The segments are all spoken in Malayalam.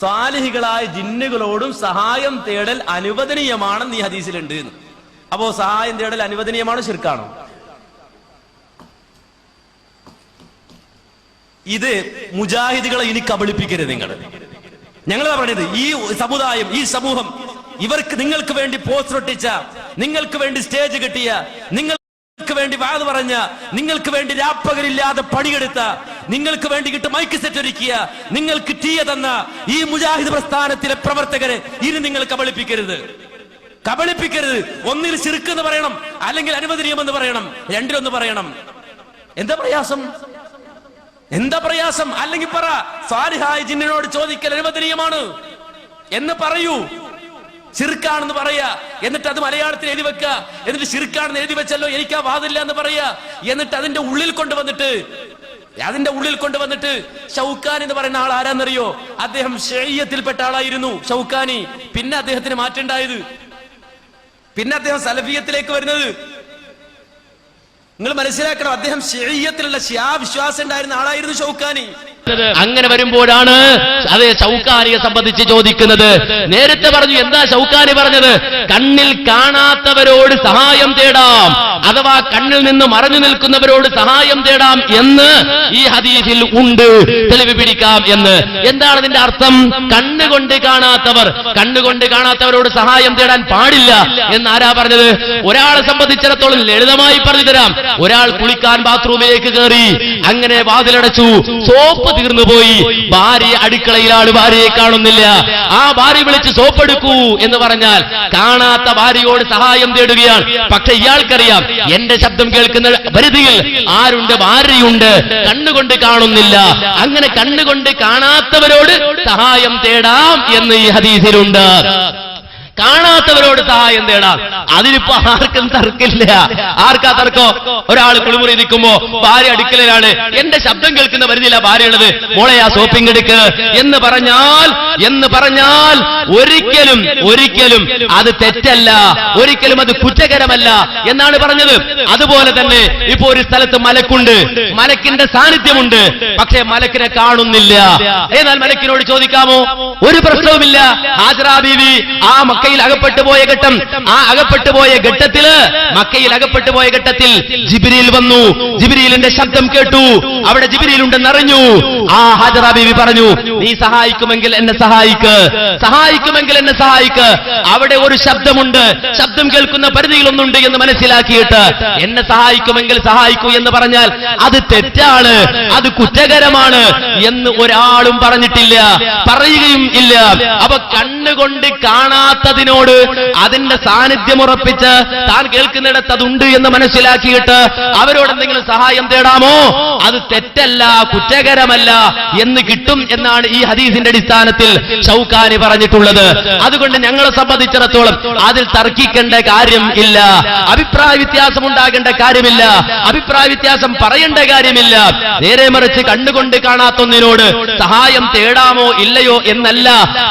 സാലിഹികളായ ജിന്നുകളോടും സഹായം തേടൽ അനുവദനീയമാണെന്ന് ഈ ഹദീസിലുണ്ട്. അപ്പോ സഹായം തേടൽ അനുവദനീയമാണ് ശിർക്കാണോ ഇത് മുജാഹിദികളെ ഇനി കബളിപ്പിക്കരുത് നിങ്ങൾ ഞങ്ങൾ പറഞ്ഞത് ഈ സമുദായം ഈ സമൂഹം ഇവർക്ക് നിങ്ങൾക്ക് വേണ്ടി പോസ്റ്റർ ഒട്ടിച്ച നിങ്ങൾക്ക് വേണ്ടി സ്റ്റേജ് കെട്ടിയ നിങ്ങൾക്ക് വേണ്ടി വാത് പറഞ്ഞ നിങ്ങൾക്ക് വേണ്ടി രാപ്പകലില്ലാതെ പണിയെടുത്ത നിങ്ങൾക്ക് വേണ്ടിയിട്ട് മൈക്ക് സെറ്റ് ഒരുക്കിയ നിങ്ങൾക്ക് ടീയ തന്ന ഈ മുജാഹിദ് പ്രസ്ഥാനത്തിലെ പ്രവർത്തകരെ ഇനി നിങ്ങൾ കബളിപ്പിക്കരുത്. കബളിപ്പിക്കരുത്. ഒന്നിൽ ചിറുക്കെന്ന് പറയണം അല്ലെങ്കിൽ അനുവദനീയമെന്ന് പറയണം രണ്ടിലൊന്ന് പറയണം. എന്താ പ്രയാസം? എന്താ പ്രയാസം? അല്ലെങ്കിൽ പറ സാലിഹായ ജിന്നിനോട് ചോദിക്കൽ അനുവദനീയമാണ്. എന്ന് പറയൂ. ചിറുക്കാണെന്ന് പറയാ. എന്നിട്ട് അത് മലയാളത്തിൽ എഴുതി വെക്കുക എന്നിട്ട് ചിറുക്കാണെന്ന് എഴുതി വെച്ചല്ലോ എനിക്ക് ആ വാതില്ല എന്ന് പറയാ. എന്നിട്ട് അതിന്റെ ഉള്ളിൽ കൊണ്ടുവന്നിട്ട് അതിന്റെ ഉള്ളിൽ കൊണ്ടുവന്നിട്ട് ഷൗഖാൻ എന്ന് പറയുന്ന ആൾ ആരാന്നറിയോ? അദ്ദേഹം ഷെയ്യത്തിൽപ്പെട്ട ആളായിരുന്നു ഷൗഖാനി. പിന്നെ അദ്ദേഹത്തിന് മാറ്റുണ്ടായത് പിന്നെ അദ്ദേഹം സലഫിയത്തിലേക്ക് വരുന്നത്? നിങ്ങൾ മനസ്സിലാക്കണം അദ്ദേഹം ഷെയ്യത്തിലുള്ള ഷ്യാ വിശ്വാസം ഉണ്ടായിരുന്ന ആളായിരുന്നു ഷൗക്കാനി അങ്ങനെ വരുമ്പോഴാണ് അതേ ചൗക്കാനിയെ സംബന്ധിച്ച് ചോദിക്കുന്നത്. നേരത്തെ പറഞ്ഞു എന്താ ചൗക്കാനി പറഞ്ഞത്? കണ്ണിൽ കാണാത്തവരോട് സഹായം തേടാം അഥവാ കണ്ണിൽ നിന്ന് മറഞ്ഞു നിൽക്കുന്നവരോട് സഹായം തേടാം എന്ന് ഈ ഹദീസിൽ ഉണ്ട്. തെളിവ് പിടിക്കാം എന്ന്. എന്താണ് അതിന്റെ അർത്ഥം? കണ്ണുകൊണ്ട് കാണാത്തവർ കണ്ണുകൊണ്ട് കാണാത്തവരോട് സഹായം തേടാൻ പാടില്ല എന്ന് ആരാ പറഞ്ഞത്? ഒരാളെ സംബന്ധിച്ചിടത്തോളം ലളിതമായി പറഞ്ഞു തരാം. ഒരാൾ കുളിക്കാൻ ബാത്റൂമിലേക്ക് കയറി അങ്ങനെ വാതിലടച്ചു. സോപ്പ് തീർന്നു പോയി. ഭാര്യ അടുക്കളയിലാണ് ഭാര്യയെ കാണുന്നില്ല. ആ ഭാര്യ വിളിച്ച് സോപ്പെടുക്കൂ എന്ന് പറഞ്ഞാൽ കാണാത്ത ഭാര്യയോട് സഹായം തേടുകയാണ്. പക്ഷെ ഇയാൾക്കറിയാം എന്റെ ശബ്ദം കേൾക്കുന്ന പരിധിയിൽ ആരുണ്ട് ഭാര്യയുണ്ട്. കണ്ണുകൊണ്ട് കാണുന്നില്ല. അങ്ങനെ കണ്ണുകൊണ്ട് കാണാത്തവരോട് സഹായം തേടാം എന്ന് ഈ ഹദീസിലുണ്ട്. കാണാത്തവരോട് സഹായം തേടാം അതിനിപ്പോ ആർക്കും തർക്കില്ല. ആർക്കാ തർക്കോ? ഒരാൾ കുളിമുറി നിൽക്കുമ്പോ ഭാര്യ അടുക്കളയിലാണ്. എന്റെ ശബ്ദം കേൾക്കുന്ന വരുന്നില്ല ഭാര്യയുള്ളത് മോളെ ആ സോപ്പിംഗ് എടുക്ക് എന്ന് പറഞ്ഞാൽ എന്ന് പറഞ്ഞാൽ ഒരിക്കലും ഒരിക്കലും അത് തെറ്റല്ല. ഒരിക്കലും അത് കുറ്റകരമല്ല എന്നാണ് പറഞ്ഞത്. അതുപോലെ തന്നെ ഇപ്പൊ ഒരു സ്ഥലത്ത് മലക്കുണ്ട്. മലക്കിന്റെ സാന്നിധ്യമുണ്ട്. പക്ഷെ മലക്കിനെ കാണുന്നില്ല. എന്നാൽ മലക്കിനോട് ചോദിക്കാമോ? ഒരു പ്രശ്നവുമില്ല. ഹാജറാ ബീവി ആ മക്കയിൽ അകപ്പെട്ടു പോയ ഘട്ടം. ആ അകപ്പെട്ടു പോയ ഘട്ടത്തിൽ മക്കയിൽ അകപ്പെട്ടു പോയ ഘട്ടത്തിൽ ജിബിരിയിൽ വന്നു. ജിബിരിയിലിന്റെ ശബ്ദം കേട്ടു. അവിടെ ജിബിരിയിലുണ്ടെന്ന് ആ ഹാജറ ബീവി പറഞ്ഞു നീ സഹായിക്കുമെങ്കിൽ എന്നെ സഹായിക്ക് സഹായിക്കുമെങ്കിൽ എന്നെ സഹായിക്ക്. അവിടെ ഒരു ശബ്ദമുണ്ട്. ശബ്ദം കേൾക്കുന്ന പരിധിയിലൊന്നുണ്ട് എന്ന് മനസ്സിലാക്കിയിട്ട് എന്നെ സഹായിക്കുമെങ്കിൽ സഹായിക്കൂ എന്ന് പറഞ്ഞാൽ അത് തെറ്റാണ് അത് കുറ്റകരമാണ് എന്ന് ഒരാളും പറഞ്ഞിട്ടില്ല പറയുകയും ഇല്ല. അപ്പൊ കണ്ണുകൊണ്ട് കാണാത്തതിനോട് അതിന്റെ സാന്നിധ്യം ഉറപ്പിച്ച് താൻ കേൾക്കുന്നിടത്ത് അതുണ്ട് എന്ന് മനസ്സിലാക്കിയിട്ട് അവരോട് എന്തെങ്കിലും സഹായം തേടാമോ? അത് തെറ്റല്ല കുറ്റകരമല്ല എന്ന് കിട്ടും എന്നാണ് ഈ ഹദീസിന്റെ അടിസ്ഥാനത്തിൽ ഷൗക്കാനി പറഞ്ഞിട്ടുള്ളത്. അതുകൊണ്ട് ഞങ്ങളെ സംബന്ധിച്ചിടത്തോളം അതിൽ തർക്കിക്കേണ്ട കാര്യം ഇല്ല. അഭിപ്രായ വ്യത്യാസം ഉണ്ടാകേണ്ട കാര്യമില്ല. അഭിപ്രായ വ്യത്യാസം പറയേണ്ട കാര്യമില്ല. നേരെ മറിച്ച് കണ്ടുകൊണ്ട് കാണാത്തൊന്നിനോട് സഹായം തേടാമോ ഇല്ലയോ എന്നല്ല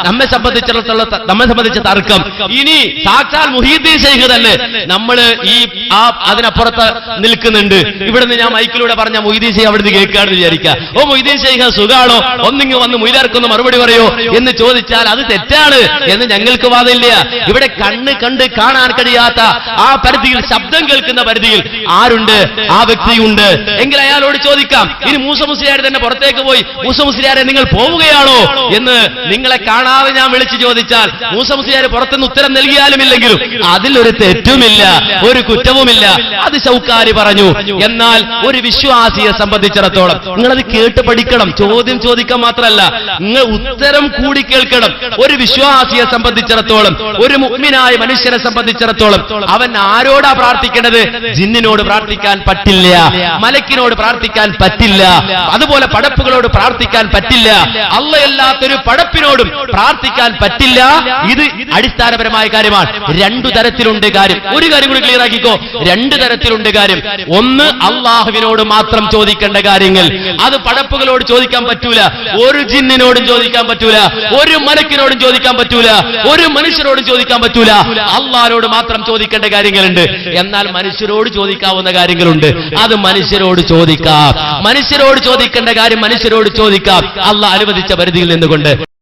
നമ്മെ സംബന്ധിച്ചിടത്തോളം നമ്മെ സംബന്ധിച്ച തർക്കം. ഇനി സാക്ഷാൽ മുഹീദ്ദീൻ ശൈഖ് തന്നെ നമ്മൾ ഈ ആ അതിനപ്പുറത്ത് നിൽക്കുന്നുണ്ട്. ഇവിടുന്ന് ഞാൻ മൈക്കിലൂടെ പറഞ്ഞ മുഹീദ്ദീൻ ശൈഖ് അവിടുന്ന് കേൾക്കാണ് വിചാരിക്കുക. ഓ മൊയ്തീൻ ശൈഖ സുഖാണോ? ഒന്നിങ്ങ് വന്ന് മുയിലാർക്കൊന്ന് മറുപടി പറയോ? എന്ന് ചോദിച്ചാൽ അത് തെറ്റാണ് എന്ന് ഞങ്ങൾക്ക് വാദമില്ല ഇവിടെ കണ്ണ് കണ്ട് കാണാൻ കഴിയാത്ത ആ പരിധിയിൽ ശബ്ദം കേൾക്കുന്ന പരിധിയിൽ ആരുണ്ട്? ആ വ്യക്തിയുണ്ട്. എങ്കിൽ അയാളോട് ചോദിക്കാം ഇനി മൂസ മുസ്ലിയാർ തന്നെ പുറത്തേക്ക് പോയി? മൂസ മുസ്ലിയാരെ നിങ്ങൾ പോവുകയാണോ? എന്ന് നിങ്ങളെ കാണാതെ ഞാൻ വിളിച്ചു ചോദിച്ചാൽ മൂസ മുസ്ലിയാർ പുറത്തുനിന്ന് ഉത്തരം നൽകിയാലും ഇല്ലെങ്കിലും അതിലൊരു തെറ്റുമില്ല ഒരു കുറ്റവുമില്ല. അത് ശൗക്കാരി പറഞ്ഞു. എന്നാൽ ഒരു വിശ്വാസിയെ സംബന്ധിച്ചിടത്തോളം അത് കേട്ട് പഠിക്കണം. ചോദ്യം ചോദിക്കാൻ മാത്രമല്ല നിങ്ങൾ ഉത്തരം കൂടി കേൾക്കണം. ഒരു വിശ്വാസിയെ സംബന്ധിച്ചിടത്തോളം ഒരു മുഗ്മിനായ മനുഷ്യനെ സംബന്ധിച്ചിടത്തോളം അവൻ ആരോടാ പ്രാർത്ഥിക്കേണ്ടത്? ജിന്നിനോട് പ്രാർത്ഥിക്കാൻ പറ്റില്ല മലക്കിനോട് പ്രാർത്ഥിക്കാൻ പറ്റില്ല അതുപോലെ പടപ്പുകളോട് പ്രാർത്ഥിക്കാൻ പറ്റില്ല അല്ലയല്ലാത്തൊരു പടപ്പിനോടും പ്രാർത്ഥിക്കാൻ പറ്റില്ല. ഇത് അടിസ്ഥാനപരമായ കാര്യമാണ്. രണ്ടു തരത്തിലുണ്ട് കാര്യം. ഒരു കാര്യം കൂടി ക്ലിയർ ആക്കിക്കോ. രണ്ട് തരത്തിലുണ്ട് കാര്യം. ഒന്ന് അള്ളാഹുവിനോട് മാത്രം ചോദിക്കേണ്ട കാര്യങ്ങൾ. അത് പടപ്പുകളോട് ചോദിക്കാൻ പറ്റൂല. ഒരു ജിന്നിനോടും ചോദിക്കാൻ പറ്റൂല. ഒരു മലക്കിനോടും ചോദിക്കാൻ പറ്റൂല. ഒരു മനുഷ്യരോടും ചോദിക്കാൻ പറ്റൂല. അള്ളാരോട് മാത്രം ചോദിക്കേണ്ട കാര്യങ്ങളുണ്ട്. എന്നാൽ മനുഷ്യരോട് ചോദിക്കാവുന്ന കാര്യങ്ങളുണ്ട്. അത് മനുഷ്യരോട് ചോദിക്കാം. മനുഷ്യരോട് ചോദിക്കേണ്ട കാര്യം മനുഷ്യരോട് ചോദിക്കാം. അള്ള അനുവദിച്ച പരിധിയിൽ നിന്നുകൊണ്ട്.